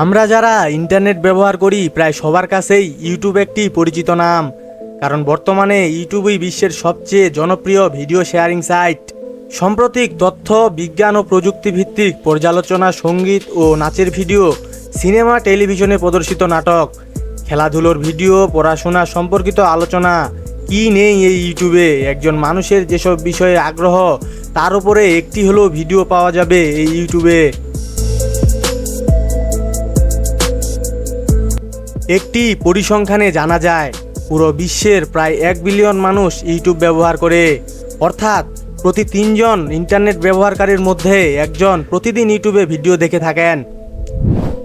আমরা যারা ইন্টারনেট ব্যবহার করি, প্রায় সবার কাছেই ইউটিউব একটি পরিচিত নাম। কারণ বর্তমানে ইউটিউবই বিশ্বের সবচেয়ে জনপ্রিয় ভিডিও শেয়ারিং সাইট। সাম্প্রতিক তথ্য, বিজ্ঞান ও প্রযুক্তি ভিত্তিক পর্যালোচনা, সংগীত ও নাচের ভিডিও, সিনেমা, টেলিভিশনে প্রদর্শিত নাটক, খেলাধুলোর ভিডিও, পড়াশোনা সম্পর্কিত আলোচনা, কি নেই এই ইউটিউবে? একজন মানুষের যেসব বিষয়ে আগ্রহ, তার উপরে একটি হলো ভিডিও পাওয়া যাবে এই ইউটিউবে। একটি পরিসংখ্যানে জানা যায়, পুরো বিশ্বের প্রায় এক বিলিয়ন মানুষ ইউটিউব ব্যবহার করে। অর্থাৎ, প্রতি তিনজন ইন্টারনেট ব্যবহারকারীর মধ্যে একজন প্রতিদিন ইউটিউবে ভিডিও দেখে থাকেন।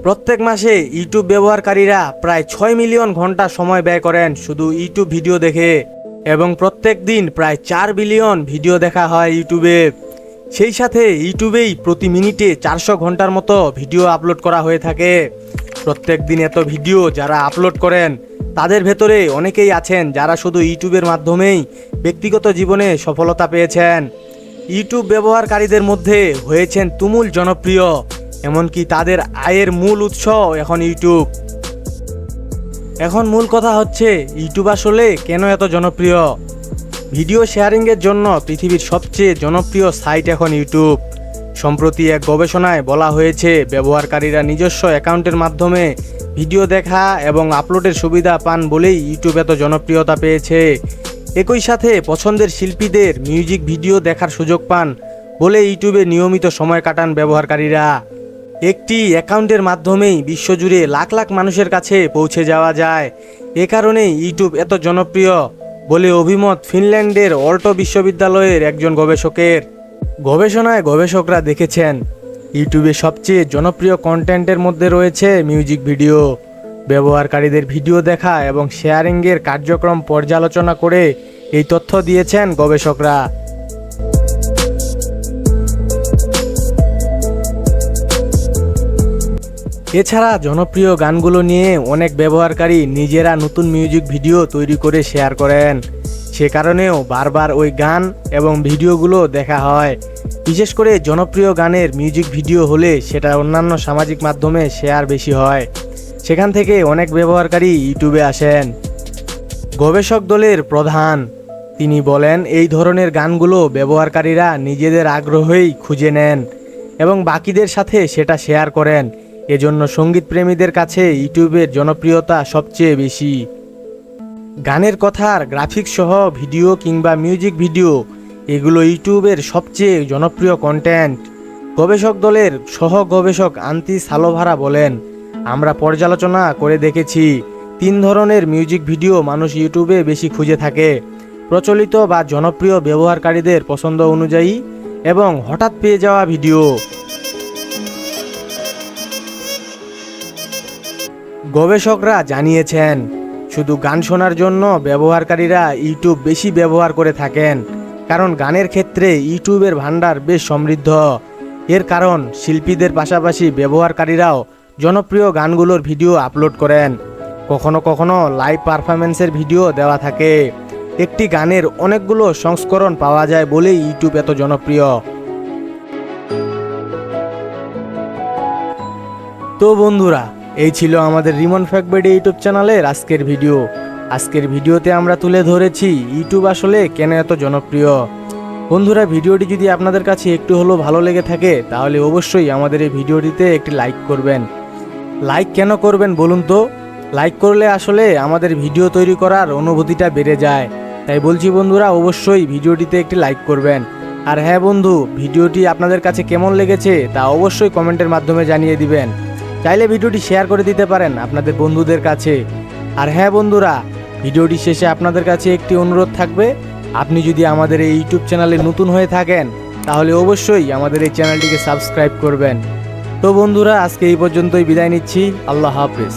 প্রত্যেক মাসে ইউটিউব ব্যবহারকারীরা প্রায় ছয় মিলিয়ন ঘণ্টা সময় ব্যয় করেন শুধু ইউটিউব ভিডিও দেখে এবং প্রত্যেক দিন প্রায় চার বিলিয়ন ভিডিও দেখা হয় ইউটিউবে। সেই সাথে ইউটিউবেই প্রতি মিনিটে চারশো ঘণ্টার মতো ভিডিও আপলোড করা হয়ে থাকে। প্রত্যেক দিন এত ভিডিও যারা আপলোড করেন, তাদের ভেতরে অনেকেই আছেন যারা শুধু ইউটিউবের মাধ্যমেই ব্যক্তিগত জীবনে সফলতা পেয়েছেন। ইউটিউব ব্যবহারকারীদের মধ্যে হয়েছেন তুমুল জনপ্রিয়, এমনকি তাদের আয়ের মূল উৎস এখন ইউটিউব। এখন মূল কথা হচ্ছে, ইউটিউব আসলে কেন এত জনপ্রিয়? ভিডিও শেয়ারিংয়ের জন্য পৃথিবীর সবচেয়ে জনপ্রিয় সাইট এখন ইউটিউব। সম্প্রতি এক গবেষণায় বলা হয়েছে, ব্যবহারকারীরা নিজস্ব অ্যাকাউন্টের মাধ্যমে ভিডিও দেখা এবং আপলোডের সুবিধা পান বলেই ইউটিউব এত জনপ্রিয়তা পেয়েছে। একই সাথে পছন্দের শিল্পীদের মিউজিক ভিডিও দেখার সুযোগ পান বলে ইউটিউবে নিয়মিত সময় কাটান ব্যবহারকারীরা। একটি অ্যাকাউন্টের মাধ্যমেই বিশ্বজুড়ে লাখ লাখ মানুষের কাছে পৌঁছে যাওয়া যায়। এ কারণেই ইউটিউব এত জনপ্রিয় বলে অভিমত ফিনল্যান্ডের অল্টো বিশ্ববিদ্যালয়ের একজন গবেষকের। গবেষণায় গবেষকরা দেখেছেন, ইউটিউবে সবচেয়ে জনপ্রিয় কন্টেন্টের মধ্যে রয়েছে মিউজিক ভিডিও। ব্যবহারকারীদের ভিডিও দেখা এবং শেয়ারিংয়ের কার্যক্রম পর্যালোচনা করে এই তথ্য দিয়েছেন গবেষকরা। এছাড়া জনপ্রিয় গানগুলো নিয়ে অনেক ব্যবহারকারী নিজেরা নতুন মিউজিক ভিডিও তৈরি করে শেয়ার করেন। সে কারণেও বারবার ওই গান এবং ভিডিওগুলো দেখা হয়। বিশেষ করে জনপ্রিয় গানের মিউজিক ভিডিও হলে সেটা অন্যান্য সামাজিক মাধ্যমে শেয়ার বেশি হয়। সেখান থেকে অনেক ব্যবহারকারী ইউটিউবে আসেন। গবেষক দলের প্রধান, তিনি বলেন, এই ধরনের গানগুলো ব্যবহারকারীরা নিজেদের আগ্রহেই খুঁজে নেন এবং বাকিদের সাথে সেটা শেয়ার করেন। এজন্য সংগীত প্রেমীদের কাছে ইউটিউবের জনপ্রিয়তা সবচেয়ে বেশি। গানের কথার গ্রাফিক্স সহ ভিডিও কিংবা মিউজিক ভিডিও, এগুলো ইউটিউবের সবচেয়ে জনপ্রিয় কন্টেন্ট গবেষক দলের সহ গবেষক আন্তি সালোভারা বলেন, আমরা পর্যালোচনা করে দেখেছি, তিন ধরনের মিউজিক ভিডিও মানুষ ইউটিউবে বেশি খুঁজে থাকে। প্রচলিত বা জনপ্রিয় ব্যবহারকারীদের পছন্দ অনুযায়ী এবং হঠাৎ পেয়ে যাওয়া ভিডিও। গবেষকরা জানিয়েছেন, শুধু গান শোনার জন্য ব্যবহারকারীরা ইউটিউব বেশি ব্যবহার করে থাকেন, কারণ গানের ক্ষেত্রে ইউটিউবের ভান্ডার বেশ সমৃদ্ধ। এর কারণ, শিল্পীদের পাশাপাশি ব্যবহারকারীরাও জনপ্রিয় গানগুলোর ভিডিও আপলোড করেন। কখনো কখনো লাইভ পারফরমেন্সের ভিডিও দেওয়া থাকে। একটি গানের অনেকগুলো সংস্করণ পাওয়া যায় বলেই ইউটিউব এত জনপ্রিয়। তো বন্ধুরা এই ছিল আমাদের রিমন ফ্যাকবেডি ইউটিউব চ্যানেলের আজকের ভিডিও। আজকের ভিডিওতে আমরা তুলে ধরেছি, ইউটিউব আসলে কেন এত জনপ্রিয়? বন্ধুরা, ভিডিওটি যদি আপনাদের কাছে একটু হলেও ভালো লেগে থাকে, তাহলে অবশ্যই আমাদের এই ভিডিওটিতে একটি লাইক করবেন। লাইক কেন করবেন বলুন তো? লাইক করলে আসলে আমাদের ভিডিও তৈরি করার অনুভূতিটা বেড়ে যায়। তাই বলছি বন্ধুরা, অবশ্যই ভিডিওটিতে একটি লাইক করবেন। আর হ্যাঁ বন্ধু, ভিডিওটি আপনাদের কাছে কেমন লেগেছে তা অবশ্যই কমেন্টের মাধ্যমে জানিয়ে দিবেন। চাইলে ভিডিওটি শেয়ার করে দিতে পারেন আপনাদের বন্ধুদের কাছে। আর হ্যাঁ বন্ধুরা, ভিডিওটি শেষে আপনাদের কাছে একটি অনুরোধ থাকবে। আপনি যদি আমাদের এই ইউটিউব চ্যানেলে নতুন হয়ে থাকেন, তাহলে অবশ্যই আমাদের এই চ্যানেলটিকে সাবস্ক্রাইব করবেন। তো বন্ধুরা, আজকে এই পর্যন্তই বিদায় নিচ্ছি। আল্লাহ হাফেজ।